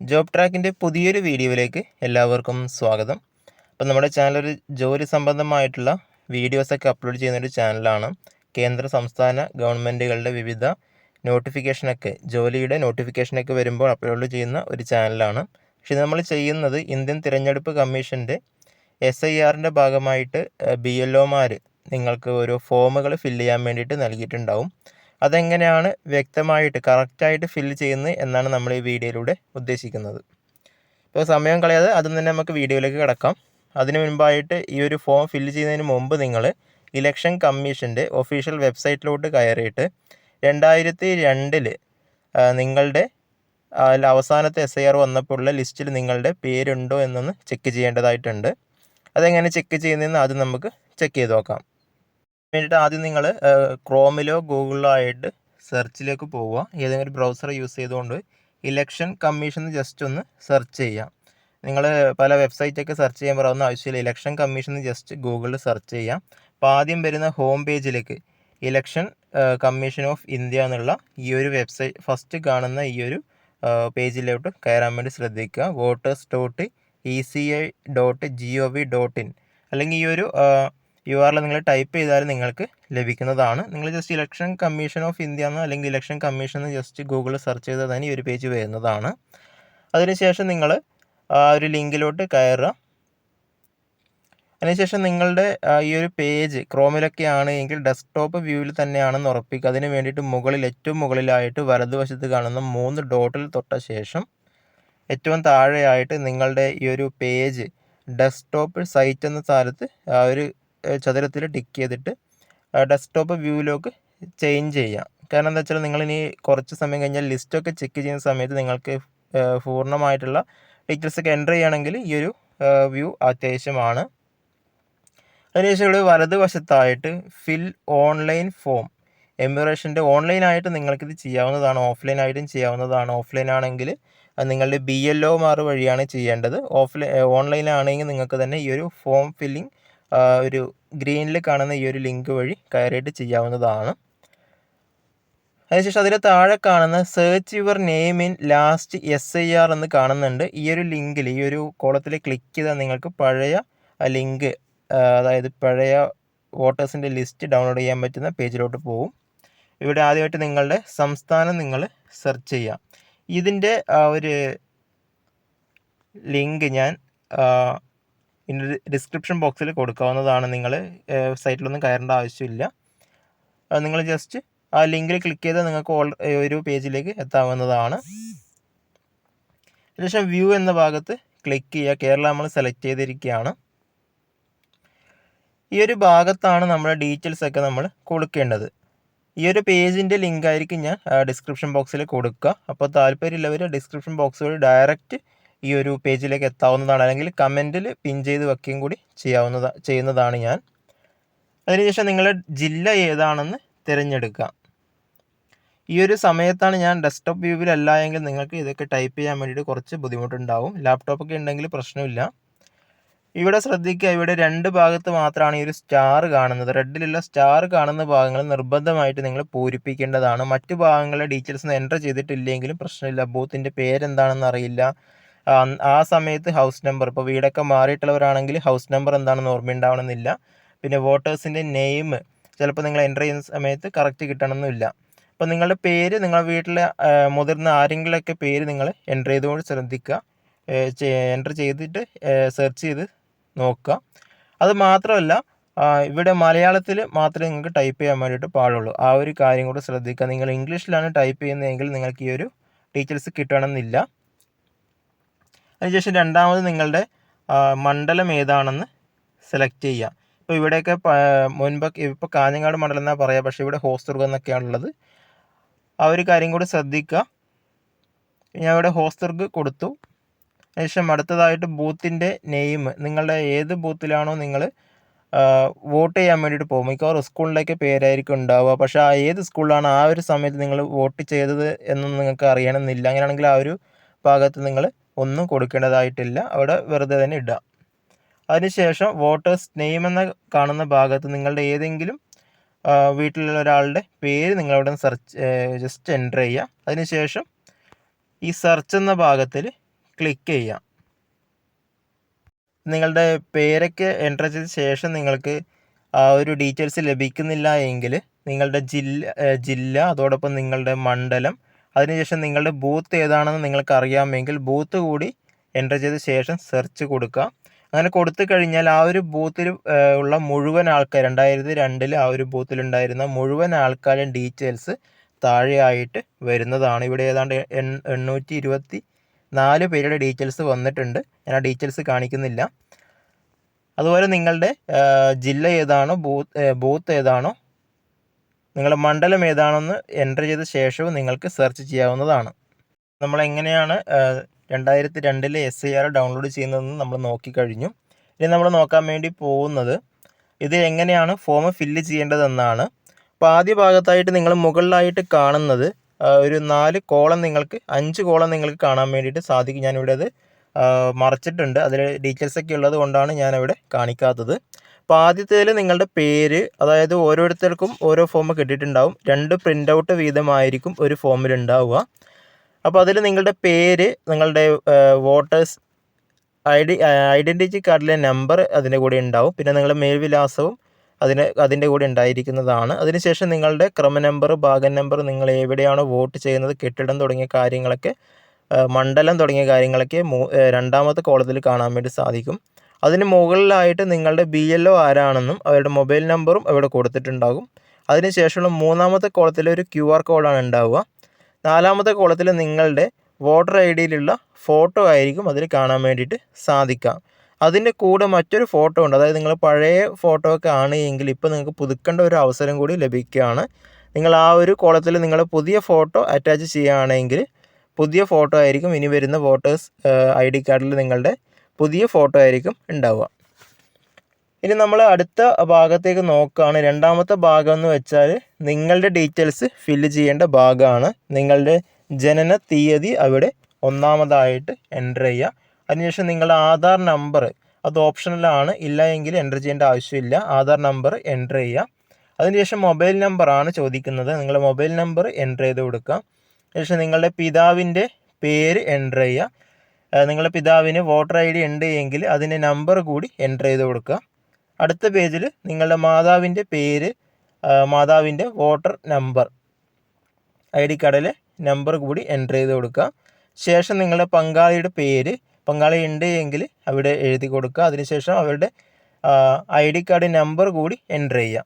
Job ട്രാക്കിന്റെ പുതിയൊരു വീഡിയോയിലേക്ക് എല്ലാവർക്കും സ്വാഗതം. അപ്പോൾ നമ്മുടെ ചാനൽ ഒരു ജോലി സംബന്ധമായിട്ടുള്ള വീഡിയോസൊക്കെ അപ്ലോഡ് ചെയ്യുന്ന ഒരു ചാനലാണ്. കേന്ദ്ര സംസ്ഥാന ഗവൺമെന്റുകളുടെ വിവിധ നോട്ടിഫിക്കേഷനൊക്കെ ജോലിയുടെ നോട്ടിഫിക്കേഷനൊക്കെ വരുമ്പോൾ അപ്ലോഡ് ചെയ്യുന്ന ഒരു ചാനലാണ്. പക്ഷേ നമ്മൾ ചെയ്യുന്നത് ഇന്ത്യൻ തിരഞ്ഞെടുപ്പ് കമ്മീഷന്റെ എസ് ഐ ആറിന്റെ ഭാഗമായിട്ട് ബി എൽ ഒമാർ നിങ്ങൾക്ക് ഓരോ ഫോമുകൾ ഫില്ല് ചെയ്യാൻ വേണ്ടിയിട്ട് നൽകിയിട്ടുണ്ടാവും. അതെങ്ങനെയാണ് വ്യക്തമായിട്ട് കറക്റ്റായിട്ട് ഫില്ല് ചെയ്യുന്നത് എന്നാണ് നമ്മൾ ഈ വീഡിയോയിലൂടെ ഉദ്ദേശിക്കുന്നത്. ഇപ്പോൾ സമയം കളയാതെ അതും തന്നെ നമുക്ക് വീഡിയോയിലേക്ക് കിടക്കാം. അതിനു മുൻപായിട്ട് ഈ ഒരു ഫോം ഫില്ല് ചെയ്യുന്നതിന് മുമ്പ് നിങ്ങൾ ഇലക്ഷൻ കമ്മീഷന്റെ ഒഫീഷ്യൽ വെബ്സൈറ്റിലോട്ട് കയറിയിട്ട് രണ്ടായിരത്തി രണ്ടിൽ നിങ്ങളുടെ അതിൽ അവസാനത്തെ എസ് ഐ ആർ വന്നപ്പോൾ ഉള്ള ലിസ്റ്റിൽ നിങ്ങളുടെ പേരുണ്ടോ എന്നൊന്ന് ചെക്ക് ചെയ്യേണ്ടതായിട്ടുണ്ട്. അതെങ്ങനെ ചെക്ക് ചെയ്യുന്നതെന്ന് ആദ്യം നമുക്ക് ചെക്ക് ചെയ്ത് നോക്കാം. വേണ്ടിയിട്ട് ആദ്യം നിങ്ങൾ ക്രോമിലോ ഗൂഗിളിലോ ആയിട്ട് സെർച്ചിലേക്ക് പോവുക. ഏതെങ്കിലും ബ്രൗസർ യൂസ് ചെയ്തുകൊണ്ട് ഇലക്ഷൻ കമ്മീഷൻ ജസ്റ്റ് ഒന്ന് സെർച്ച് ചെയ്യാം നിങ്ങൾ പല വെബ്സൈറ്റൊക്കെ സെർച്ച് ചെയ്യാൻ പറയുന്ന ആവശ്യമില്ല. ഇലക്ഷൻ കമ്മീഷൻ ജസ്റ്റ് ഗൂഗിളിൽ സെർച്ച് ചെയ്യാം അപ്പോൾ ആദ്യം വരുന്ന ഹോം പേജിലേക്ക് ഇലക്ഷൻ കമ്മീഷൻ ഓഫ് ഇന്ത്യ എന്നുള്ള ഈ ഒരു വെബ്സൈറ്റ് ഫസ്റ്റ് കാണുന്ന ഈ ഒരു പേജിലോട്ട് കയറാൻ വേണ്ടി ശ്രദ്ധിക്കുക. Voters dot E C I dot G O V dot in അല്ലെങ്കിൽ ഈ ഒരു യു ആറിൽ നിങ്ങൾ ടൈപ്പ് ചെയ്താൽ നിങ്ങൾക്ക് ലഭിക്കുന്നതാണ്. നിങ്ങൾ just election commission of India എന്ന് അല്ലെങ്കിൽ ഇലക്ഷൻ കമ്മീഷൻ എന്ന് ജസ്റ്റ് ഗൂഗിളിൽ സെർച്ച് ചെയ്താൽ തന്നെ ഈ ഒരു പേജ് വരുന്നതാണ്. അതിനുശേഷം നിങ്ങൾ ആ ഒരു ലിങ്കിലോട്ട് കയറുക. അതിനുശേഷം നിങ്ങളുടെ ഈ ഒരു പേജ് ക്രോമിലൊക്കെ ആണ് എങ്കിൽ ഡെസ്ക്ടോപ്പ് വ്യൂവിൽ തന്നെയാണെന്ന് ഉറപ്പിക്കുക. അതിന് വേണ്ടിയിട്ട് മുകളിൽ ഏറ്റവും മുകളിലായിട്ട് വലതുവശത്ത് കാണുന്ന മൂന്ന് ഡോട്ടിൽ തൊട്ട ശേഷം ഏറ്റവും താഴെയായിട്ട് നിങ്ങളുടെ ഈ ഒരു പേജ് ഡെസ്ക്ടോപ്പ് സൈറ്റ് എന്ന സ്ഥലത്ത് ആ ഒരു ചതുരത്തിൽ ടിക്ക് ചെയ്തിട്ട് ഡെസ്ക്ടോപ്പ് വ്യൂവിലേക്ക് ചേഞ്ച് ചെയ്യാം. കാരണം എന്താ വെച്ചാൽ നിങ്ങളിനി കുറച്ച് സമയം കഴിഞ്ഞാൽ ലിസ്റ്റൊക്കെ ചെക്ക് ചെയ്യുന്ന സമയത്ത് നിങ്ങൾക്ക് പൂർണമായിട്ടുള്ള ഡീറ്റെയിൽസ് ഒക്കെ എന്റർ ചെയ്യുകയാണെങ്കിൽ ഈ ഒരു വ്യൂ അത്യാവശ്യമാണ്. അതിനുശേഷം ഇവിടെ വലതുവശത്തായിട്ട് ഫിൽ ഓൺലൈൻ ഫോം എമിറേഷന്റെ ഓൺലൈനായിട്ട് നിങ്ങൾക്കിത് ചെയ്യാവുന്നതാണ്. ഓഫ്ലൈൻ ആയിട്ടും ചെയ്യാവുന്നതാണ്. ഓഫ്ലൈൻ ആണെങ്കിൽ നിങ്ങളുടെ ബി എൽ ഒമാർ വഴിയാണ് ചെയ്യേണ്ടത്. ഓഫ്ലൈൻ ഓൺലൈനാണെങ്കിൽ നിങ്ങൾക്ക് തന്നെ ഈ ഒരു ഫോം ഫില്ലിംഗ് ഒരു ഗ്രീനിൽ കാണുന്ന ഈ ഒരു ലിങ്ക് വഴി കയറിയിട്ട് ചെയ്യാവുന്നതാണ്. അതിനുശേഷം അതിൽ താഴെ കാണുന്ന search your name in last S I R എന്ന് കാണുന്നുണ്ട്. ഈ ഒരു ലിങ്കിൽ ഈ ഒരു കോളത്തിൽ ക്ലിക്ക് ചെയ്താൽ നിങ്ങൾക്ക് പഴയ ലിങ്ക് അതായത് പഴയ വോട്ടേഴ്സിന്റെ ലിസ്റ്റ് ഡൗൺലോഡ് ചെയ്യാൻ പറ്റുന്ന പേജിലോട്ട് പോകും ഇവിടെ ആദ്യമായിട്ട് നിങ്ങളുടെ സംസ്ഥാനം നിങ്ങൾ സെർച്ച് ചെയ്യാം. ഇതിന്റെ ഒരു ലിങ്ക് ഞാൻ ഡിസ്ക്രിപ്ഷൻ ബോക്സിൽ കൊടുക്കാവുന്നതാണ് നിങ്ങൾ സൈറ്റിലൊന്നും കയറേണ്ട ആവശ്യമില്ല. നിങ്ങൾ ജസ്റ്റ് ആ ലിങ്കിൽ ക്ലിക്ക് ചെയ്താൽ നിങ്ങൾക്ക് ഓൾ ഒരു പേജിലേക്ക് എത്താവുന്നതാണ്. അതിനുശേഷം വ്യൂ എന്ന ഭാഗത്ത് ക്ലിക്ക് ചെയ്യുക. കേരള നമ്മൾ സെലക്ട് ചെയ്തിരിക്കുകയാണ്. ഈ ഒരു ഭാഗത്താണ് നമ്മുടെ ഡീറ്റെയിൽസ് ഒക്കെ നമ്മൾ കൊടുക്കേണ്ടത്. ഈ ഒരു പേജിന്റെ ലിങ്ക് ആയിരിക്കും ഞാൻ ഡിസ്ക്രിപ്ഷൻ ബോക്സിൽ കൊടുക്കുക. അപ്പോൾ താല്പര്യമുള്ളവർ ഡിസ്ക്രിപ്ഷൻ ബോക്സ് വഴി ഡയറക്റ്റ് ഈ ഒരു പേജിലേക്ക് എത്താവുന്നതാണ്. അല്ലെങ്കിൽ കമന്റിൽ പിൻ ചെയ്ത് വെക്കുകയും കൂടി ചെയ്യാവുന്നതാ ചെയ്യുന്നതാണ് ഞാൻ. അതിനുശേഷം നിങ്ങളുടെ ജില്ല ഏതാണെന്ന് തിരഞ്ഞെടുക്കുക. ഈ ഒരു സമയത്താണ് ഞാൻ ഡെസ്ക്ടോപ്പ് വ്യൂവിലല്ല എങ്കിൽ നിങ്ങൾക്ക് ഇതൊക്കെ ടൈപ്പ് ചെയ്യാൻ വേണ്ടിയിട്ട് കുറച്ച് ബുദ്ധിമുട്ടുണ്ടാവും. ലാപ്ടോപ്പൊക്കെ ഉണ്ടെങ്കിൽ പ്രശ്നമില്ല. ഇവിടെ ശ്രദ്ധിക്കുക ഇവിടെ രണ്ട് ഭാഗത്ത് മാത്രമാണ് ഈ ഒരു സ്റ്റാർ കാണുന്നത്. റെഡിലുള്ള സ്റ്റാർ കാണുന്ന ഭാഗങ്ങൾ നിർബന്ധമായിട്ട് നിങ്ങൾ പൂരിപ്പിക്കേണ്ടതാണ്. മറ്റു ഭാഗങ്ങളിലെ ഡീറ്റെയിൽസ് എന്റർ ചെയ്തിട്ടില്ലെങ്കിലും പ്രശ്നമില്ല. ബൂത്തിന്റെ പേരെന്താണെന്ന് അറിയില്ല. ആ സമയത്ത് ഹൗസ് നമ്പർ ഇപ്പോൾ വീടൊക്കെ മാറിയിട്ടുള്ളവരാണെങ്കിൽ ഹൗസ് നമ്പർ എന്താണെന്ന് ഓർമ്മയുണ്ടാവണമെന്നില്ല. പിന്നെ വോട്ടേഴ്സിന്റെ നെയിം ചിലപ്പോൾ നിങ്ങൾ എന്റർ ചെയ്യുന്ന സമയത്ത് കറക്റ്റ് കിട്ടണമെന്നില്ല. അപ്പോൾ നിങ്ങളുടെ പേര് നിങ്ങളുടെ വീട്ടിലെ മുതിർന്ന ആരെങ്കിലുമൊക്കെ പേര് നിങ്ങൾ എന്റർ ചെയ്തുകൊണ്ട് ശ്രദ്ധിക്കുക. എന്റർ ചെയ്തിട്ട് സെർച്ച് ചെയ്ത് നോക്കുക. അത് മാത്രമല്ല ഇവിടെ മലയാളത്തിൽ മാത്രമേ നിങ്ങൾക്ക് ടൈപ്പ് ചെയ്യാൻ വേണ്ടിയിട്ട് പാടുള്ളൂ. ആ ഒരു കാര്യം കൂടെ ശ്രദ്ധിക്കുക. നിങ്ങൾ ഇംഗ്ലീഷിലാണ് ടൈപ്പ് ചെയ്യുന്നതെങ്കിൽ നിങ്ങൾക്ക് ഈ ഒരു ഡീറ്റെയിൽസ് കിട്ടണമെന്നില്ല. അതിനുശേഷം രണ്ടാമത് നിങ്ങളുടെ മണ്ഡലം ഏതാണെന്ന് സെലക്ട് ചെയ്യുക. ഇപ്പോൾ ഇവിടെയൊക്കെ മുൻപൊക്കെ ഇപ്പോൾ കാഞ്ഞങ്ങാട് മണ്ഡലം എന്നാണ് പറയുക പക്ഷേ ഇവിടെ ഹോസ്ദുർഗം എന്നൊക്കെയാണുള്ളത്. ആ ഒരു കാര്യം കൂടി ശ്രദ്ധിക്കുക. ഞാൻ ഇവിടെ ഹോസ്ദുർഗ് കൊടുത്തു. അതിനുശേഷം അടുത്തതായിട്ട് ബൂത്തിന്റെ നെയിം നിങ്ങളുടെ ഏത് ബൂത്തിലാണോ നിങ്ങൾ വോട്ട് ചെയ്യാൻ വേണ്ടിയിട്ട് പോകും. മിക്കവാറും സ്കൂളിലേക്ക് പേരായിരിക്കും ഉണ്ടാവുക. പക്ഷേ ആ ഏത് സ്കൂളിലാണ് ആ ഒരു സമയത്ത് നിങ്ങൾ വോട്ട് ചെയ്തത് എന്നൊന്നും നിങ്ങൾക്ക് അറിയണമെന്നില്ല. അങ്ങനെയാണെങ്കിൽ ആ ഒരു ഭാഗത്ത് നിങ്ങൾ ഒന്നും കൊടുക്കേണ്ടതായിട്ടില്ല. അവിടെ വെറുതെ തന്നെ ഇടുക. അതിനുശേഷം വോട്ടേഴ്സ് നെയിം എന്ന കാണുന്ന ഭാഗത്ത് നിങ്ങളുടെ ഏതെങ്കിലും വീട്ടിലുള്ള ഒരാളുടെ പേര് നിങ്ങളവിടെ സെർച്ച് ജസ്റ്റ് എന്റർ ചെയ്യുക. അതിനുശേഷം ഈ സെർച്ച് എന്ന ഭാഗത്തിൽ ക്ലിക്ക് ചെയ്യാം നിങ്ങളുടെ പേരൊക്കെ എന്റർ ചെയ്ത ശേഷം നിങ്ങൾക്ക് ആ ഒരു ഡീറ്റെയിൽസ് ലഭിക്കുന്നില്ല എങ്കിൽ നിങ്ങളുടെ ജില്ല ജില്ല അതോടൊപ്പം നിങ്ങളുടെ മണ്ഡലം അതിനുശേഷം നിങ്ങളുടെ ബൂത്ത് ഏതാണെന്ന് നിങ്ങൾക്ക് അറിയാമെങ്കിൽ ബൂത്ത് കൂടി എന്റർ ചെയ്ത ശേഷം സെർച്ച് കൊടുക്കുക. അങ്ങനെ കൊടുത്തു കഴിഞ്ഞാൽ ആ ഒരു ബൂത്തിൽ ഉള്ള മുഴുവൻ ആൾക്കാർ രണ്ടായിരത്തി രണ്ടിൽ ആ ഒരു ബൂത്തിലുണ്ടായിരുന്ന മുഴുവൻ ആൾക്കാരുടെ ഡീറ്റെയിൽസ് താഴെയായിട്ട് വരുന്നതാണ്. ഇവിടെ ഏതാണ്ട് എണ്ണൂറ്റി ഇരുപത്തി നാല് പേരുടെ ഡീറ്റെയിൽസ് വന്നിട്ടുണ്ട്. ഞാൻ ആ ഡീറ്റെയിൽസ് കാണിക്കുന്നില്ല. അതുപോലെ നിങ്ങളുടെ ജില്ല ഏതാണോ ബൂത്ത് ബൂത്ത് ഏതാണോ നിങ്ങളുടെ മണ്ഡലം ഏതാണെന്ന് എന്റർ ചെയ്ത ശേഷവും നിങ്ങൾക്ക് സെർച്ച് ചെയ്യാവുന്നതാണ്. നമ്മൾ എങ്ങനെയാണ് രണ്ടായിരത്തി രണ്ടിലെ എസ് ഐ ആർ ഡൗൺലോഡ് ചെയ്യുന്നതെന്ന് നമ്മൾ നോക്കിക്കഴിഞ്ഞു. ഇനി നമ്മൾ നോക്കാൻ വേണ്ടി പോകുന്നത് ഇത് എങ്ങനെയാണ് ഫോം ഫില്ല് ചെയ്യേണ്ടതെന്നാണ്. അപ്പോൾ ആദ്യ ഭാഗത്തായിട്ട് നിങ്ങൾ മുകളിലായിട്ട് കാണുന്നത് ഒരു നാല് കോളം നിങ്ങൾക്ക് അഞ്ച് കോളം നിങ്ങൾക്ക് കാണാൻ വേണ്ടിയിട്ട് സാധിക്കും. ഞാനിവിടെ അത് മറച്ചിട്ടുണ്ട്. അതിൽ ഡീറ്റെയിൽസ് ഒക്കെ ഉള്ളത് കൊണ്ടാണ് ഞാനവിടെ കാണിക്കാത്തത്. അപ്പോൾ ആദ്യത്തേതിൽ നിങ്ങളുടെ പേര് അതായത് ഓരോരുത്തർക്കും ഓരോ ഫോം കിട്ടിയിട്ടുണ്ടാവും. രണ്ട് പ്രിന്റ് ഔട്ട് വീതമായിരിക്കും ഒരു ഫോമിൽ ഉണ്ടാവുക. അപ്പോൾ അതിൽ നിങ്ങളുടെ പേര് നിങ്ങളുടെ വോട്ടേഴ്സ് ഐഡി ഐഡന്റിറ്റി കാർഡിലെ നമ്പർ അതിന്റെ കൂടെ ഉണ്ടാവും. പിന്നെ നിങ്ങളുടെ മേൽവിലാസവും അതിന് അതിന്റെ കൂടെ ഉണ്ടായിരിക്കുന്നതാണ്. അതിനുശേഷം നിങ്ങളുടെ ക്രമ നമ്പർ ഭാഗം നമ്പർ നിങ്ങൾ എവിടെയാണോ വോട്ട് ചെയ്യുന്നത് കെട്ടിടം തുടങ്ങിയ കാര്യങ്ങളൊക്കെ മണ്ഡലം തുടങ്ങിയ കാര്യങ്ങളൊക്കെ രണ്ടാമത്തെ കോളത്തിൽ കാണാൻ വേണ്ടി സാധിക്കും. അതിന് മുകളിലായിട്ട് നിങ്ങളുടെ ബി എൽ ഒ ആരാണെന്നും അവരുടെ മൊബൈൽ നമ്പറും അവിടെ കൊടുത്തിട്ടുണ്ടാകും. അതിനുശേഷമുള്ള മൂന്നാമത്തെ കോളത്തിൽ ഒരു ക്യു ആർ കോഡാണ് ഉണ്ടാവുക. നാലാമത്തെ കോളത്തിൽ നിങ്ങളുടെ വോട്ടർ ഐ ഡിയിലുള്ള ഫോട്ടോ ആയിരിക്കും അതിൽ കാണാൻ വേണ്ടിയിട്ട് സാധിക്കാം അതിന്റെ കൂടെ മറ്റൊരു ഫോട്ടോ ഉണ്ട്. അതായത് നിങ്ങൾ പഴയ ഫോട്ടോ ഒക്കെ ആണ് എങ്കിൽ ഇപ്പോൾ നിങ്ങൾക്ക് പുതുക്കേണ്ട ഒരു അവസരം കൂടി ലഭിക്കുകയാണ്. നിങ്ങൾ ആ ഒരു കോളത്തിൽ നിങ്ങളുടെ പുതിയ ഫോട്ടോ അറ്റാച്ച് ചെയ്യുകയാണെങ്കിൽ പുതിയ ഫോട്ടോ ആയിരിക്കും. ഇനി വരുന്ന വോട്ടേഴ്സ് ഐ ഡി കാർഡിൽ നിങ്ങളുടെ പുതിയ ഫോട്ടോ ആയിരിക്കും ഉണ്ടാവുക. ഇനി നമ്മൾ അടുത്ത ഭാഗത്തേക്ക് നോക്കുകയാണ്. രണ്ടാമത്തെ ഭാഗം എന്ന് വെച്ചാൽ നിങ്ങളുടെ ഡീറ്റെയിൽസ് ഫില്ല് ചെയ്യേണ്ട ഭാഗമാണ്. നിങ്ങളുടെ ജനന തീയതി അവിടെ ഒന്നാമതായിട്ട് എന്റർ ചെയ്യുക. അതിനുശേഷം നിങ്ങളുടെ ആധാർ നമ്പർ അത് ഓപ്ഷണലാണ് ഇല്ല എങ്കിൽ എന്റർ ചെയ്യേണ്ട ആവശ്യമില്ല. ആധാർ നമ്പർ എന്റർ ചെയ്യുക. അതിനുശേഷം മൊബൈൽ നമ്പറാണ് ചോദിക്കുന്നത്. നിങ്ങളുടെ മൊബൈൽ നമ്പർ എന്റർ ചെയ്ത് കൊടുക്കുക. ശേഷം നിങ്ങളുടെ പിതാവിന്റെ പേര് എന്റർ ചെയ്യുക. നിങ്ങളുടെ പിതാവിന് വോട്ടർ ഐ ഡി ഉണ്ട് എങ്കിൽ അതിന്റെ നമ്പർ കൂടി എന്റർ ചെയ്ത് കൊടുക്കുക. അടുത്ത പേജിൽ നിങ്ങളുടെ മാതാവിന്റെ പേര് മാതാവിന്റെ വോട്ടർ നമ്പർ ഐ ഡി കാർഡിലെ നമ്പർ കൂടി എന്റർ ചെയ്ത് കൊടുക്കുക. ശേഷം നിങ്ങളുടെ പങ്കാളിയുടെ പേര് പങ്കാളി ഉണ്ട് എങ്കിൽ അവിടെ എഴുതി കൊടുക്കുക. അതിനുശേഷം അവരുടെ ഐ ഡി കാർഡ് നമ്പർ കൂടി എന്റർ ചെയ്യുക.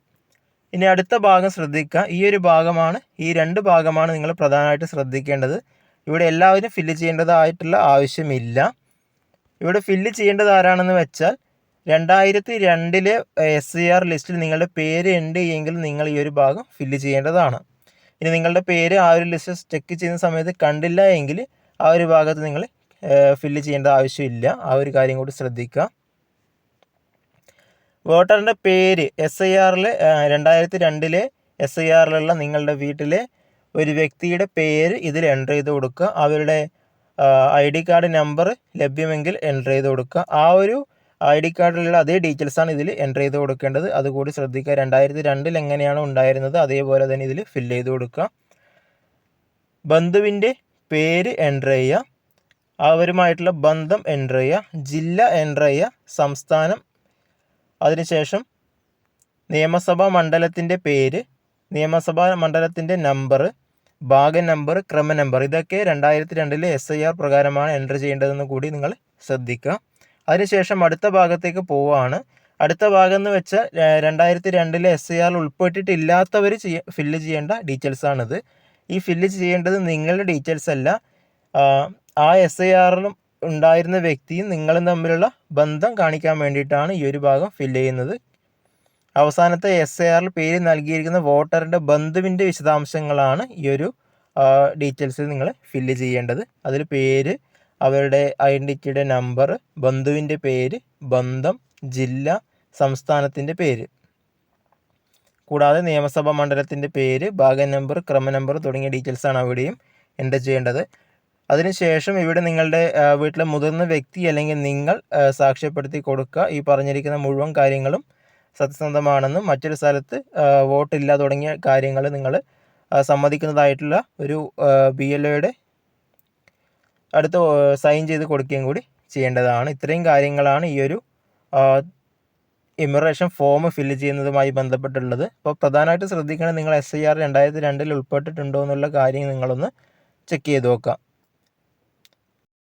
ഇനി അടുത്ത ഭാഗം ശ്രദ്ധിക്കുക. ഈ ഒരു ഭാഗമാണ് ഈ രണ്ട് ഭാഗമാണ് നിങ്ങൾ പ്രധാനമായിട്ട് ശ്രദ്ധിക്കേണ്ടത്. ഇവിടെ എല്ലാവരും ഫില്ല് ചെയ്യേണ്ടതായിട്ടുള്ള ആവശ്യമില്ല. ഇവിടെ ഫില്ല് ചെയ്യേണ്ടത് ആരാണെന്ന് വെച്ചാൽ രണ്ടായിരത്തി രണ്ടിലെ എസ് സി ആർ ലിസ്റ്റിൽ നിങ്ങളുടെ പേര് ഉണ്ട് എങ്കിൽ നിങ്ങൾ ഈ ഒരു ഭാഗം ഫില്ല് ചെയ്യേണ്ടതാണ്. ഇനി നിങ്ങളുടെ പേര് ആ ഒരു ലിസ്റ്റ് ചെക്ക് ചെയ്യുന്ന സമയത്ത് കണ്ടില്ല എങ്കിൽ ആ ഒരു ഭാഗത്ത് നിങ്ങൾ ഫില്ല് ചെയ്യേണ്ട ആവശ്യമില്ല. ആ ഒരു കാര്യം കൂടി ശ്രദ്ധിക്കുക. വോട്ടറിന്റെ പേര് എസ് ഐ ആറിൽ രണ്ടായിരത്തി രണ്ടിലെ എസ് ഐ ആറിലുള്ള നിങ്ങളുടെ വീട്ടിലെ ഒരു വ്യക്തിയുടെ പേര് ഇതിൽ എന്റർ ചെയ്ത് കൊടുക്കുക. അവരുടെ ഐ ഡി കാർഡ് നമ്പർ ലഭ്യമെങ്കിൽ എന്റർ ചെയ്ത് കൊടുക്കുക. ആ ഒരു ഐ ഡി കാർഡിലുള്ള അതേ ഡീറ്റെയിൽസാണ് ഇതിൽ എന്റർ ചെയ്ത് കൊടുക്കേണ്ടത്. അതുകൂടി ശ്രദ്ധിക്കുക. രണ്ടായിരത്തി രണ്ടിൽ എങ്ങനെയാണോ ഉണ്ടായിരുന്നത്? അതേപോലെ തന്നെ ഇതിൽ ഫിൽ ചെയ്ത് കൊടുക്കുക. ബന്ധുവിന്റെ പേര് എന്റർ ചെയ്യുക. അവരുമായിട്ടുള്ള ബന്ധം എന്റർ ചെയ്യുക. ജില്ല എന്റർ ചെയ്യുക. സംസ്ഥാനം അതിനുശേഷം നിയമസഭാ മണ്ഡലത്തിന്റെ പേര് നിയമസഭാ മണ്ഡലത്തിന്റെ നമ്പർ ഭാഗ നമ്പർ ക്രമ നമ്പർ ഇതൊക്കെ രണ്ടായിരത്തി രണ്ടിലെ എസ് ഐ ആർ പ്രകാരമാണ് എന്റർ ചെയ്യേണ്ടതെന്ന് കൂടി നിങ്ങൾ ശ്രദ്ധിക്കുക. അതിനുശേഷം അടുത്ത ഭാഗത്തേക്ക് പോവുകയാണ്. അടുത്ത ഭാഗം എന്ന് വെച്ചാൽ രണ്ടായിരത്തി രണ്ടിലെ എസ് ഐ ആറിൽ ഉൾപ്പെട്ടിട്ടില്ലാത്തവർ ചെയ്യ ഫില്ല് ചെയ്യേണ്ട ഡീറ്റെയിൽസാണിത് ഈ ഫില്ല് ചെയ്യേണ്ടത് നിങ്ങളുടെ ഡീറ്റെയിൽസ് അല്ല. ആ എസ് ഐ ആറിലും ഉണ്ടായിരുന്ന വ്യക്തിയും നിങ്ങളും തമ്മിലുള്ള ബന്ധം കാണിക്കാൻ വേണ്ടിയിട്ടാണ് ഈ ഒരു ഭാഗം ഫില്ല് ചെയ്യുന്നത്. അവസാനത്തെ എസ് എ ആറിൽ പേര് നൽകിയിരിക്കുന്ന വോട്ടറിന്റെ ബന്ധുവിന്റെ വിശദാംശങ്ങളാണ് ഈ ഒരു ഡീറ്റെയിൽസിൽ നിങ്ങൾ ഫില്ല് ചെയ്യേണ്ടത്. അതിൽ പേര് അവരുടെ ഐഡന്റിറ്റിയുടെ നമ്പർ ബന്ധുവിന്റെ പേര് ബന്ധം ജില്ല സംസ്ഥാനത്തിന്റെ പേര്. കൂടാതെ നിയമസഭാ മണ്ഡലത്തിന്റെ പേര് ഭാഗ നമ്പർ ക്രമ നമ്പർ തുടങ്ങിയ ഡീറ്റെയിൽസാണ് അവിടെയും എന്റർ ചെയ്യേണ്ടത്. അതിനുശേഷം ഇവിടെ നിങ്ങളുടെ വീട്ടിലെ മുതിർന്ന വ്യക്തി അല്ലെങ്കിൽ നിങ്ങൾ സാക്ഷ്യപ്പെടുത്തി കൊടുക്കുക. ഈ പറഞ്ഞിരിക്കുന്ന മുഴുവൻ കാര്യങ്ങളും സത്യസന്ധമാണെന്നും മറ്റൊരു സ്ഥലത്ത് വോട്ടില്ല തുടങ്ങിയ കാര്യങ്ങൾ നിങ്ങൾ സമ്മതിക്കുന്നതായിട്ടുള്ള ഒരു ബി എൽ ഒയുടെ അടുത്ത് സൈൻ ചെയ്ത് കൊടുക്കുകയും കൂടി ചെയ്യേണ്ടതാണ്. ഇത്രയും കാര്യങ്ങളാണ് ഈ ഒരു ഇമിഗ്രേഷൻ ഫോം ഫില്ല് ചെയ്യുന്നതുമായി ബന്ധപ്പെട്ടുള്ളത്. അപ്പോൾ പ്രധാനമായിട്ട് ശ്രദ്ധിക്കണം നിങ്ങൾ എസ് ഐ ആർ രണ്ടായിരത്തി രണ്ടിൽ ഉൾപ്പെട്ടിട്ടുണ്ടോ എന്നുള്ള കാര്യം നിങ്ങളൊന്ന് ചെക്ക് ചെയ്ത് നോക്കുക.